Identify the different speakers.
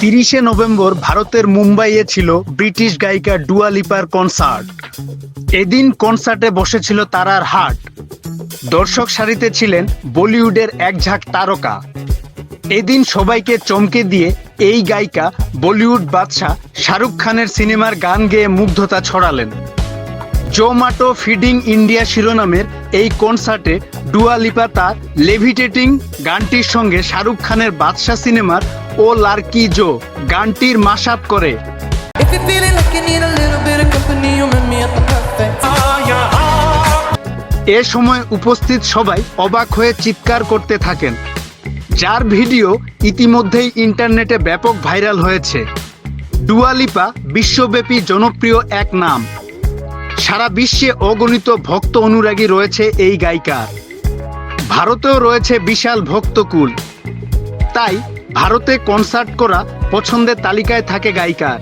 Speaker 1: তিরিশে নভেম্বর ভারতের মুম্বাইয়ে ছিল ব্রিটিশ গায়িকা ডুয়া লিপার কনসার্ট। এদিন কনসার্টে বসেছিল তারার হাট। দর্শক সারিতে ছিলেন বলিউডের এক ঝাঁক তারকা। এদিন সবাইকে চমকে দিয়ে এই গায়িকা বলিউড বাদশাহ শাহরুখ খানের সিনেমার গান গেয়ে মুগ্ধতা ছড়ালেন। জোম্যাটো ফিডিং ইন্ডিয়া শিরোনামের এই কনসার্টে ডুয়া লিপা তার লেভিটেটিং গানটির সঙ্গে শাহরুখ খানের বাদশাহ সিনেমার ও লার্কি জো গানটির মাসাপ করে. এ সময় উপস্থিত সবাই অবাক হয়ে চিৎকার করতে থাকেন যার ভিডিও ইতিমধ্যেই ইন্টারনেটে ব্যাপক ভাইরাল হয়েছে। ডুয়ালিপা বিশ্বব্যাপী জনপ্রিয় এক নাম। সারা বিশ্বে অগণিত ভক্ত অনুরাগী রয়েছে এই গায়িকার ভারতেও রয়েছে বিশাল ভক্তকুল। তাই ভারতে কনসার্ট করা পছন্দের তালিকায় থাকে গায়িকার